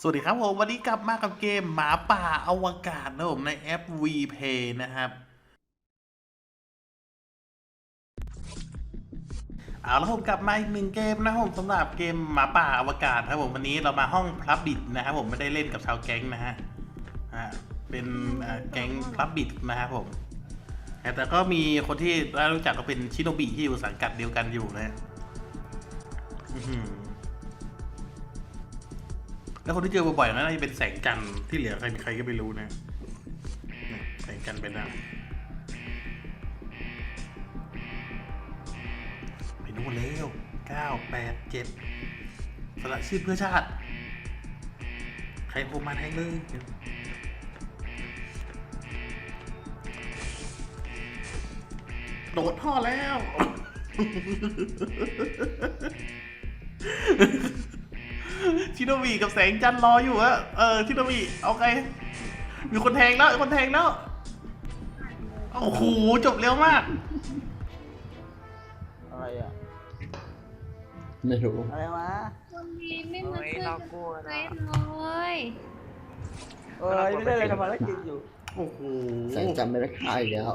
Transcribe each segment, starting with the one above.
สวัสดีครับผมวันนี้กลับมากับเกมหมาป่าอวกาศนะผมในแอป VPay นะครับ เอาแล้วผมกลับมาอีกหนึ่งเกมนะผมสำหรับเกมหมาป่าอวกาศครับผมวันนี้เรามาห้องพลับบิดนะครับผมไม่ได้เล่นกับชาวแก๊งนะฮะเป็นแก๊งพลับบิดนะครับผมแต่ก็มีคนที่รู้จักก็เป็นชิโนบิที่อยู่สังกัดเดียวกันอยู่นะอือ แล้วคนที่เจอบ่อยๆนั่นน่าจะเป็นแสงจันทร์ที่เหลือใครใครก็ไม่รู้นะแสงจันทร์เป็นอะไรไปนู่นเร็วเก้าแปดเจ็ดสละชีพเพื่อชาติ ใครโผล่มาแทงเลยโดดท่อแล้ว ชิโนบิกับแสงจันทร์รออยู่อะเออชิโนบิเอาไงมีคนแทงแล้วมีคนแทงแล้วโอ้โหจบเร็วมาก อะไรอะไม่รู้อะไรวะวันนี้ไม่มาเฮ้ยช่วยเรากันกลัวเลนะยเลยเอ้ยไม่ได้เลยทำภารกิจอยู่โอ้โหแสงจำไม่ได้ค่ายอีกแล้ว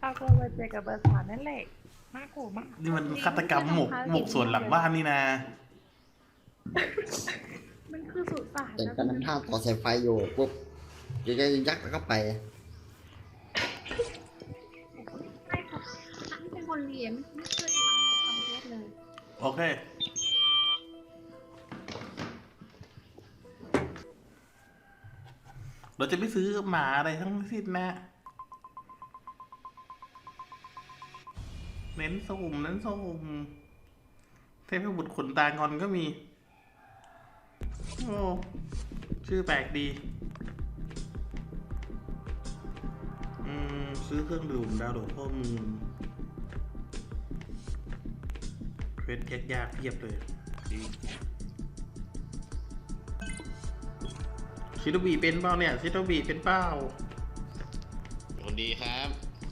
เรากลัวไปเจอกับเบอร์สามนั่นแหละน่ากลัวมากนี่มันฆาตกรรมหมกหมกส่วนหลังบ้านนี่นะ มันคือสุสานแสงจำทำท่าต่อสายไฟอยู่ปุ๊บยักษ์ยักษ์แล้วก็ไปใช่ค่ะฉันเป็นคนเรียนไม่เคยทำทำเทสเลย โอเค เราจะไม่ซื้อหมาอะไรทั้งสิ้นนะ เน้นสุ่มเน้นสุ่มเทพบุตรขนตางอนก็มี โอ้ชื่อแปลกดี อืม ซื้อเครื่องดื่มดาวน์โหลดข้อมูลเควสยากๆเพียบเลยดีชิโนบีเป็นเปล่าเนี่ยชิโนบีเป็นเปล่าคนดีครับ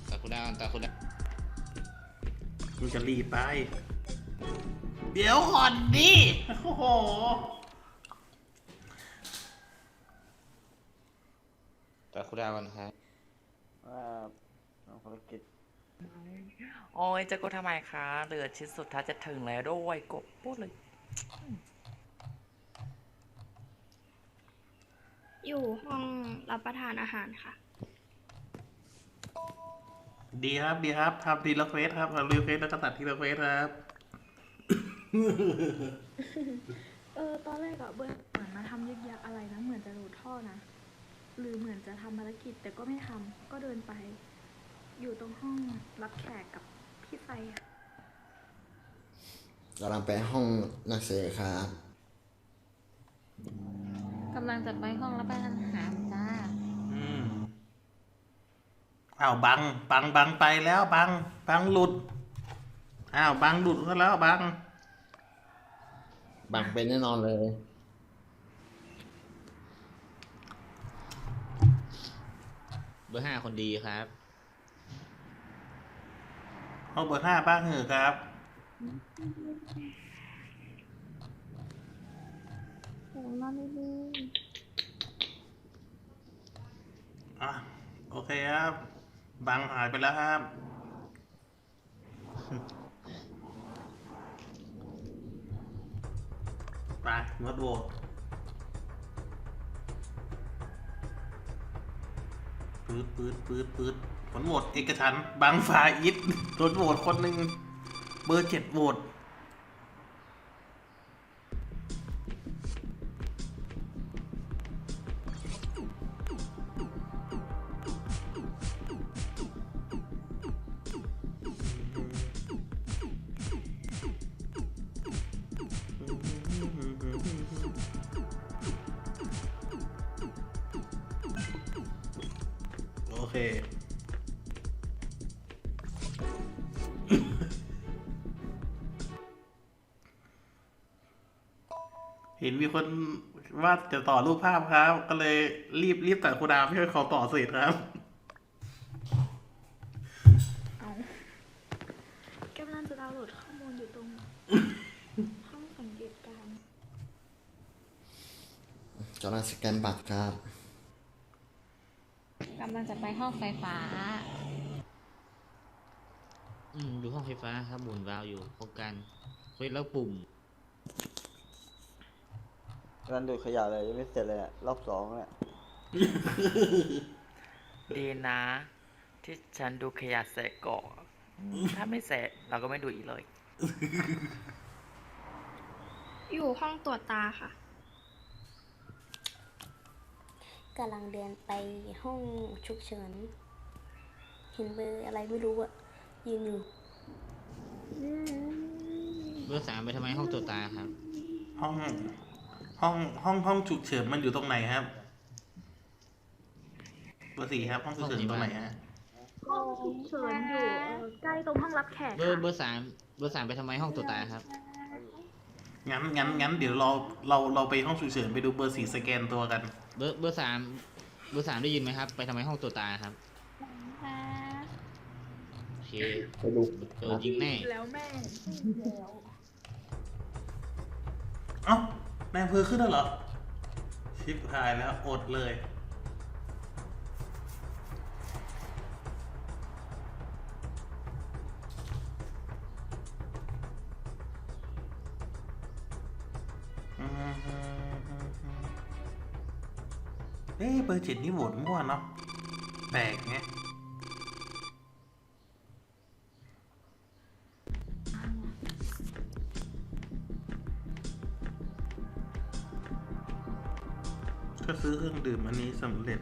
ตาคุณดาวตาคุณดาวมึงจะรีบไป เดี๋ยวก่อนดิโอ้โห ตาคุณดาวกันครับอ่าทำภารกิจโอ้ยจะกดทำไมคะเหลือชิ้นสุดท้ายจะถึงแล้วด้วยกดพูดเลย อยู่ห้องรับประทานอาหารค่ะ ดีครับดีครับทำทีละเควสครับทำทีละเควสแล้วก็ตัดทีละเควสครับ เออ ตอนแรกอะเบิร์เหมือนมาทำยึกยักอะไรนะ เหมือนจะโดดท่อนะ หรือเหมือนจะทำภารกิจแต่ก็ไม่ทำก็เดินไป อยู่ตรงห้องรับแขกกับพี่ไฟอะกำลังไปห้องนักเสียครับกำลังจะไปห้องรับประทานอาหารจ้า อืมอ้าวบัง บังบังไปแล้วบัง บังหลุดอ้าวบังหลุดก็แล้วบัง บังเป็นแน่นอนเลย เบอร์ห้าคนดีครับห้องเบอร์ห้าบ้างเหอะครับโอ้มาไม่ดีอะ โอเคครับ บังหายไปแล้วครับ ไปงดโหวต ปืดปืดปืดปืดผลโหวตเอกฉันบางฟ้ายอิดโดนโหวตคนหนึ่งเบอร์เจ็ดโหวต เค เห็นมีคนว่าจะต่อรูปภาพครับ ก็เลยรีบรีบตัดคูดาวให้เขาต่อเสร็จครับเอากำลังจะดาวน์โหลดข้อมูลอยู่ตรง ห้องสังเกตการณ์ กำลังสแกนบัตรครับ กำลังจะไปห้องไฟฟ้า อืมดูห้องไฟฟ้าครับหมุนวาล์วอยู่โครงการเควสแล้วปุ่มงานดูดขยะเลยยังไม่เสร็จเลยอะรอบสองเนี่ยดีนะ ที่ฉันดูขยะเสร็จก่อนถ้าไม่เสร็จเราก็ไม่ดูอีกเลย อยู่ห้องตรวจตาค่ะ กำลังเดินไปห้องฉุกเฉิน เห็นเบอร์อะไรไม่รู้อะยืนอยู่เบอร์สามไปทำไมห้องตัวตาครับ ห้องห้องห้องห้องฉุกเฉินมันอยู่ตรงไหนครับ เบอร์สี่ครับ ห้องฉุกเฉินตรงไหนฮะห้องฉุกเฉินอยู่เอ่อใกล้ตรงห้องรับแขกเบอร์ค่ะเบอร์สามเบอร์สามไปทำไมห้องตัวตาครับงั้นงั้นงั้นเดี๋ยวเราเราเราไปห้องฉุกเฉินไปดูเบอร์สี่สแกนตัวกัน เบอร์เบอร์สามเบอร์สามได้ยินไหมครับ ไปทำไมห้องตัวตาครับโอเคไปดูโดนยิงแน่แล้วแม่เอ้านายอำเภอขึ้นแล้วเหรอ ชิปหายแล้วอดเลย เอ้เบอร์เจ็ดนี่โหวตมั่วเนาะแปลกเงี้ยก็ซื้อเครื่องดื่มอันนี้สำเร็จ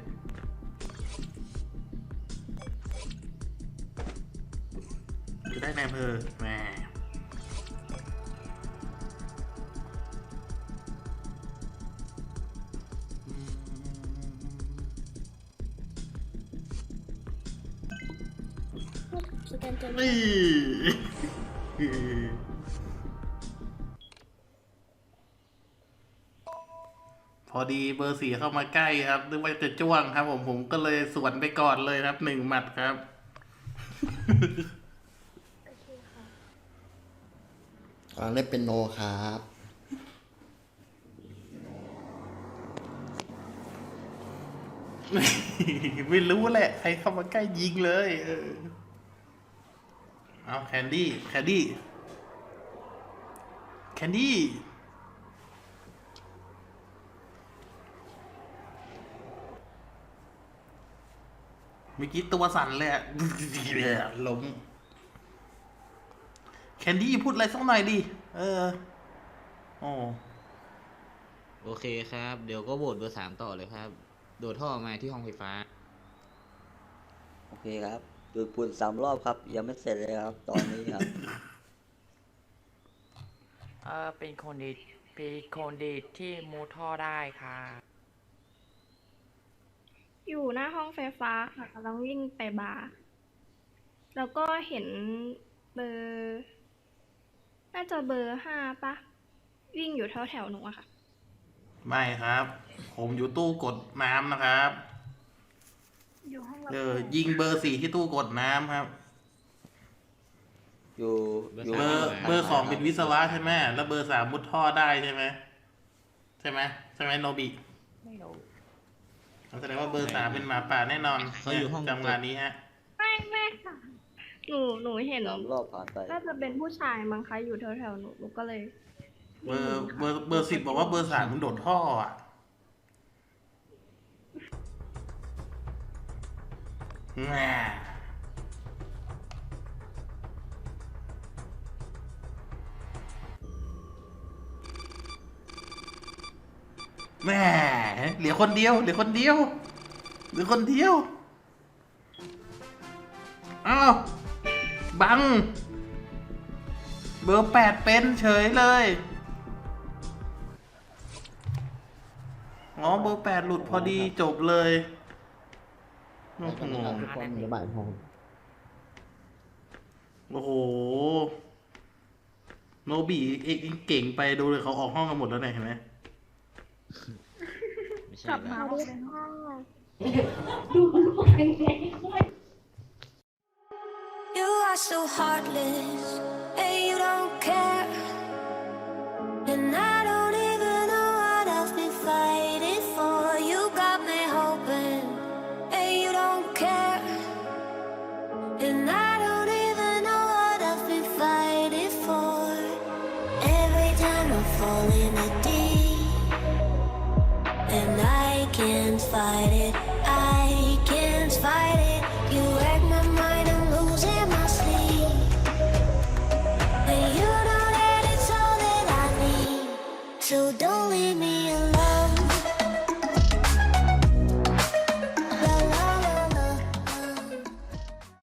จะได้ในอำเภอแหมอืม สแกนเจอนี่พอดีเบอร์สี่เข้ามาใกล้ครับนึกว่าจะจ้วงครับ ผมผมก็เลยสวนไปก่อนเลยครับหนึ่งหมัดครับกำลังเล่นเป็นโนครับ ไม่รู้แหละ ใครเข้ามาใกล้ยิงเลย เออ เอาแคนดี้แคนดี้แคนดี้เมื่อกี้ตัวสั่นเลยอะล้มแคนดี้พูดอะไรสักหน่อยดิ เออ โอ้โอเคครับ เดี๋ยวก็โหวตเบอร์สามต่อเลยครับ โดดท่อมาที่ห้องไฟฟ้า โอเคครับ ดูดปุ่นสามรอบครับ ยังไม่เสร็จเลยครับ ตอนนี้ครับ เออเป็นคนดีเป็นคนดีที่มูท่อได้ค่ะ อยู่หน้าห้องไฟฟ้าค่ะกำลังวิ่งไปบาร์แล้วก็เห็นเบอร์ น่าจะเบอร์ห้าปะวิ่งอยู่แถวแถวๆหนูอะค่ะ ไม่ครับ ผมอยู่ตู้กดน้ำนะครับ อยู่ห้องรับเออยิงเบอร์สี่ที่ตู้กดน้ำครับ อยู่อยู่เบอร์เบอร์สองเป็นวิศวะใช่ไหมแล้วเบอร์สามมุดท่อได้ใช่ไหมใช่ไหมใช่ไหมโนบิไม่รู้แสดงว่าเบอร์สามเป็นหมาป่าแน่นอนเขาอยู่ห้องจังหวะนี้ฮะไม่ไม่ค่ะหนูหนูเห็นสามรอบผ่านไปน่าจะเป็นผู้ชายมั้งคะอยู่แถวแถวๆหนูหนูก็เลย เบอร์เบอร์เบอร์สิบบอกว่าเบอร์สามมันโดดท่ออะ แม่แหม่เหลือคนเดียว เหลือคนเดียว เหลือคนเดียว อ้าว บัง เบอร์แปดเป็นเฉยเลย อ๋อ เบอร์แปดหลุดพอดีจบเลย โอ้โหในบ่ายห้องโอ้โห โนบีเองเองเก่งไปดูเลยเขาออกห้องกันหมดแล้วเนี่ยเห็นไหมไม่ใช่กลับแล้มาวเป็นห้อง You are so heartless and you don't care And I fight it.